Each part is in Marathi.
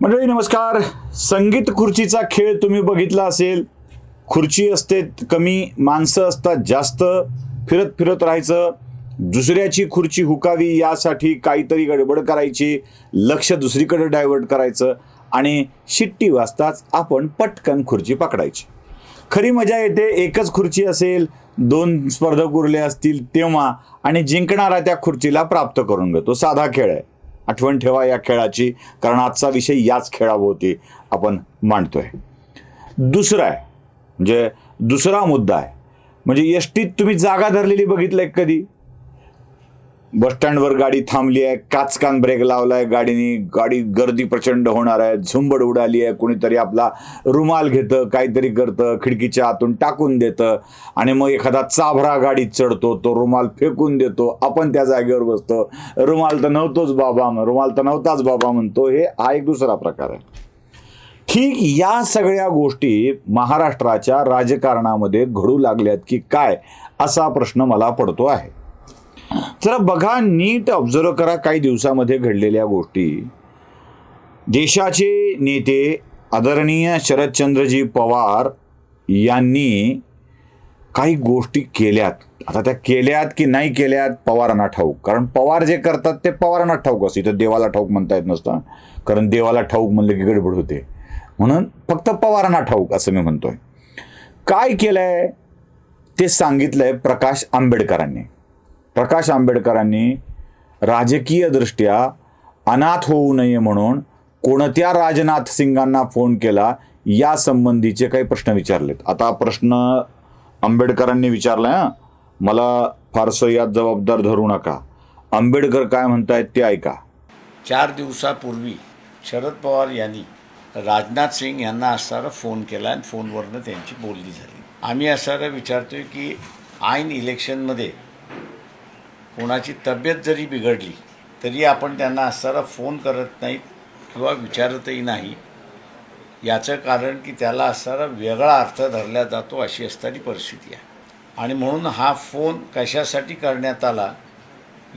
मंडळी नमस्कार. संगीत खुर्चीचा खेळ तुम्ही बघितला असेल. खुर्ची असते कमी माणसं असतात जास्त फिरत फिरत राहायचं. दुसऱ्याची खुर्ची हुकावी यासाठी काहीतरी गडबड करायची लक्ष दुसरीकडे डायव्हर्ट करायचं आणि शिट्टी वाजताच आपण पटकन खुर्ची पकडायची. खरी मजा येते एकच खुर्ची असेल दोन स्पर्धक उरले असतील तेव्हा आणि जिंकणारा त्या खुर्चीला प्राप्त करून घेतो. साधा खेळ आहे. आठवण ठेवा या खेळाची कारण आजचा विषय याच खेळाभोवती आपण मांडतोय. दुसरा आहे म्हणजे दुसरा मुद्दा आहे. म्हणजे यष्टीत तुम्ही जागा धरलेली बघितलंय कधी? बस स्टँडवर गाडी थांबली आहे काचकान ब्रेक लावलाय गाडीने गाडी गर्दी प्रचंड होणार आहे झुंबड उडाली आहे कोणीतरी आपला रुमाल घेतं काहीतरी करतं खिडकीच्या आतून टाकून देतं आणि मग एखादा चाभरा गाडीत चढतो तो रुमाल फेकून देतो आपण त्या जागेवर बसतो. रुमाल तर नव्हतोच बाबा रुमाल तर नव्हताच बाबा म्हणतो हे हा एक दुसरा प्रकार आहे. ठीक या सगळ्या गोष्टी महाराष्ट्राच्या राजकारणामध्ये घडू लागल्यात की काय असा प्रश्न मला पडतो आहे. जरा बघा नीट ऑब्झर्व करा काही दिवसामध्ये घडलेल्या गोष्टी. देशाचे नेते आदरणीय शरदचंद्रजी पवार यांनी काही गोष्टी केल्यात. आता त्या केल्यात की नाही केल्यात पवारांना ठाऊक. कारण पवार जे करतात ते पवारांना ठाऊक असते. तर देवाला ठाऊक म्हणता येत नसतं. कारण देवाला ठाऊक म्हणलं की गडबड होते. म्हणून फक्त पवारांना ठाऊक असं मी म्हणतोय. काय केलंय? ते सांगितलंय प्रकाश आंबेडकरांनी. प्रकाश आंबेडकरांनी राजकीयदृष्ट्या अनाथ होऊ नये म्हणून कोणत्या राजनाथ सिंगांना फोन केला या संबंधीचे काही प्रश्न विचारलेत. आता प्रश्न आंबेडकरांनी विचारलाय हं. मला फारसं यात जबाबदार धरू नका. आंबेडकर काय म्हणतायत ते ऐका. चार दिवसापूर्वी शरद पवार यांनी राजनाथ सिंग यांना असणारा फोन केला आणि फोनवरनं त्यांची बोलणी झाली. आम्ही असणारं विचारतोय की ऐन इलेक्शनमध्ये कोणाची तब्येत जरी बिघडली तरी आपण त्यांना असताना फोन करत नाहीत किंवा विचारतही नाही. याचं कारण की त्याला असणारा वेगळा अर्थ धरला जातो अशी असणारी परिस्थिती आहे. आणि म्हणून हा फोन कशासाठी करण्यात आला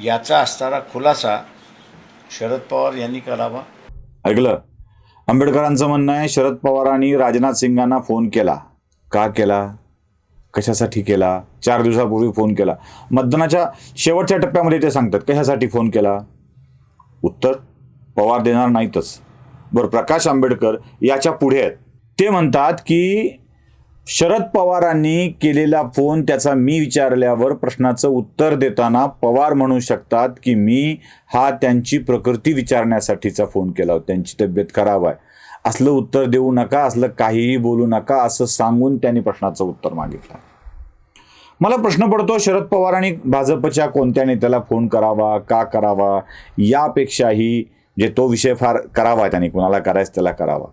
याचा असणारा खुलासा शरद पवार यांनी करावा. ऐकलं? आंबेडकरांचं म्हणणं आहे शरद पवारांनी राजनाथ सिंगांना फोन केला. का केला? कशासाठी केला? चार दिवसापूर्वी फोन केला. मतदानाच्या शेवटच्या टप्प्यामध्ये ते सांगतात कशासाठी फोन केला? उत्तर पवार देणार नाहीतच. बरं प्रकाश आंबेडकर याच्यापुढे आहेत. ते म्हणतात की शरद पवारांनी केलेला फोन त्याचा मी विचारल्यावर प्रश्नाचं उत्तर देताना पवार म्हणू शकतात की मी हा त्यांची प्रकृती विचारण्यासाठीचा फोन केला होता. त्यांची तब्येत खराब आहे. असलं उत्तर देऊ नका असलं काहीही बोलू नका असं सांगून त्यांनी प्रश्नाचं उत्तर मागितलं. मला प्रश्न पडतो शरद पवार आणि भाजपच्या कोणत्या नेत्याला फोन करावा का करावा? यापेक्षाही जे तो विषय फार करावा त्यांनी कोणाला करायचं त्याला करावा.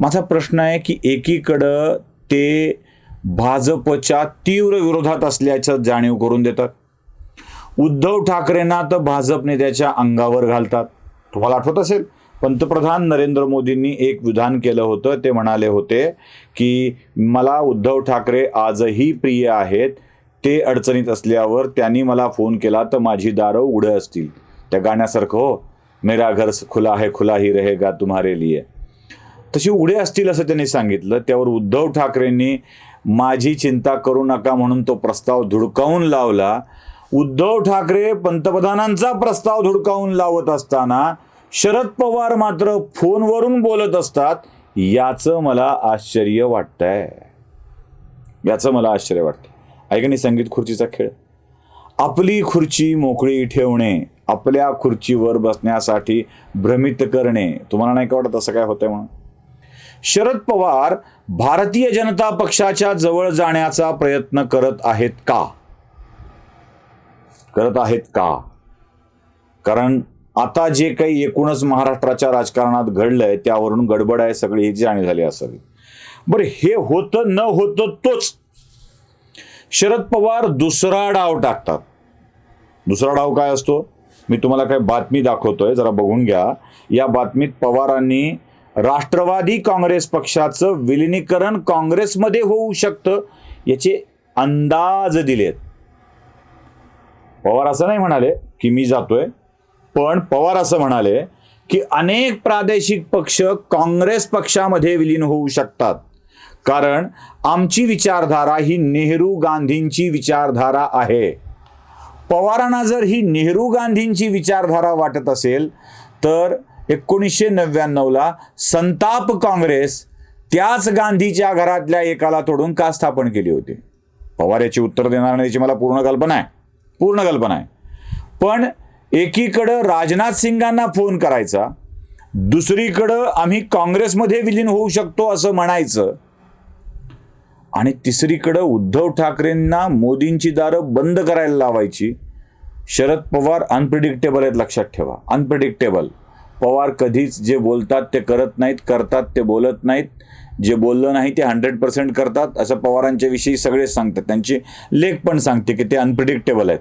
माझा प्रश्न आहे की एकीकडं ते भाजपच्या तीव्र विरोधात असल्याचं जाणीव करून देतात. उद्धव ठाकरेंना तर भाजप नेत्याच्या अंगावर घालतात. तुम्हाला आठवत असेल? पंतप्रधान नरेंद्र मोदींनी एक विधान केलं होतं ते म्हणाले होते की मला उद्धव ठाकरे आजही प्रिय आहेत ते अडचणीत असल्यावर त्यांनी मला फोन केला तर माझी दारं उघडं असतील. त्या गाण्यासारखं हो मेरा घर खुला है खुला ही रहेगा तुम्हारे लिए. तशी उडे असतील असं त्यांनी सांगितलं. त्यावर उद्धव ठाकरेंनी माझी चिंता करू नका म्हणून तो प्रस्ताव धुडकावून लावला. उद्धव ठाकरे पंतप्रधानांचा प्रस्ताव धुडकावून लावत असताना शरद पवार मात्र फोनवरून बोलत असतात याचं मला आश्चर्य वाटतंय. याचं मला आश्चर्य वाटतं ऐकणी संगीत खुर्चीचा खेळ. आपली खुर्ची मोकळी ठेवणे आपल्या खुर्चीवर बसण्यासाठी भ्रमित करणे तुम्हाला नाही का वाटत असं काय होतंय म्हणून? शरद पवार भारतीय जनता पक्षाच्या जवळ जाण्याचा प्रयत्न करत आहेत का? करत आहेत का? कारण आता जे काही एकूणच महाराष्ट्राच्या राजकारणात घडलंय त्यावरून गडबड आहे सगळी ही जाणीव झाली असावी. बरं हे होतं न होतं तोच. शरद पवार दुसरा डाव टाकतात. दुसरा डाव काय असतो? मी तुम्हाला काय बातमी दाखवतोय जरा बघून घ्या. या बातमीत पवारांनी राष्ट्रवादी काँग्रेस पक्षाचं विलिनीकरण काँग्रेसमध्ये होऊ शकतं याचे अंदाज दिलेत. पवार असं नाही म्हणाले की मी जातोय. पण पवार असं म्हणाले की अनेक प्रादेशिक पक्ष काँग्रेस पक्षामध्ये विलीन होऊ शकतात. कारण आमची विचारधारा ही नेहरू गांधींची विचारधारा आहे. पवारांना जर ही नेहरू गांधींची विचारधारा वाटत असेल तर एकोणीसशे नव्याण्णवला संताप काँग्रेस त्याच गांधीच्या घरातल्या एकाला तोडून का स्थापन केली होती? पवार याची उत्तर देणार नाही याची मला पूर्ण कल्पना आहे. पूर्ण कल्पना आहे. पण एकीकडं राजनाथ सिंगांना फोन करायचा दुसरीकडं आम्ही काँग्रेसमध्ये विलीन होऊ शकतो असं म्हणायचं. आणि तिसरीकडं उद्धव ठाकरेंना मोदींची दारं बंद करायला लावायची. शरद पवार अनप्रिडिक्टेबल आहेत लक्षात ठेवा. अनप्रिडिक्टेबल पवार कधीच जे बोलतात ते करत नाहीत करतात ते बोलत नाहीत. जे बोललं नाही ते हंड्रेड पर्सेंट करतात असं पवारांच्या विषयी सगळेच सांगतात. त्यांची लेख पण सांगते की ते अनप्रिडिक्टेबल आहेत.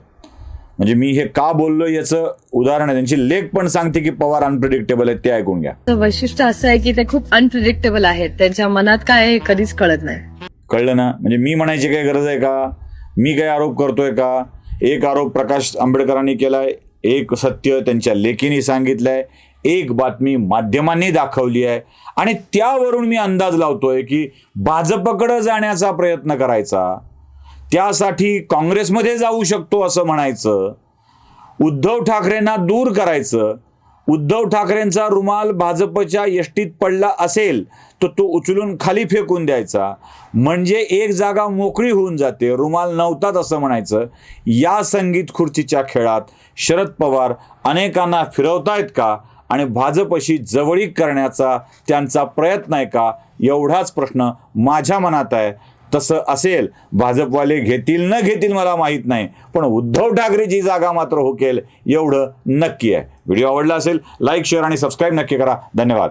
म्हणजे मी हे का बोललो याचं उदाहरण आहे. त्यांची लेख पण सांगते की पवार अनप्रिडिक्टेबल आहेत ते ऐकून घ्या. वैशिष्ट्य असं आहे की ते खूप अनप्रिडिक्टेबल आहेत. त्यांच्या मनात काय आहे हे कधीच कळत नाही. कळलं ना? म्हणजे मी म्हणायची काही गरज आहे का? मी काही आरोप करतोय का? एक आरोप प्रकाश आंबेडकरांनी केलाय. एक सत्य त्यांच्या लेखीने सांगितलंय. एक बातमी माध्यमांनी दाखवली आहे. आणि त्यावरून मी अंदाज लावतोय की भाजपकडं जाण्याचा प्रयत्न करायचा त्यासाठी काँग्रेसमध्ये जाऊ शकतो असं म्हणायचं. उद्धव ठाकरेंना दूर करायचं. उद्धव ठाकरेंचा रुमाल भाजपच्या यष्टीत पडला असेल तर तो उचलून खाली फेकून द्यायचा. म्हणजे एक जागा मोकळी होऊन जाते. रुमाल नव्हताच असं म्हणायचं. या संगीत खुर्चीच्या खेळात शरद पवार अनेकांना फिरवतायत का? आणि भाजपशी जवळीक करण्याचा त्यांचा प्रयत्न आहे का? एवढाच प्रश्न माझ्या मनात आहे. तसं असेल भाजपवाले घेतील न घेतील मला माहीत नाही. पण उद्धव ठाकरेची जागा मात्र हुकेल एवढं नक्की आहे. व्हिडिओ आवडला असेल लाईक शेअर आणि सबस्क्राईब नक्की करा. धन्यवाद.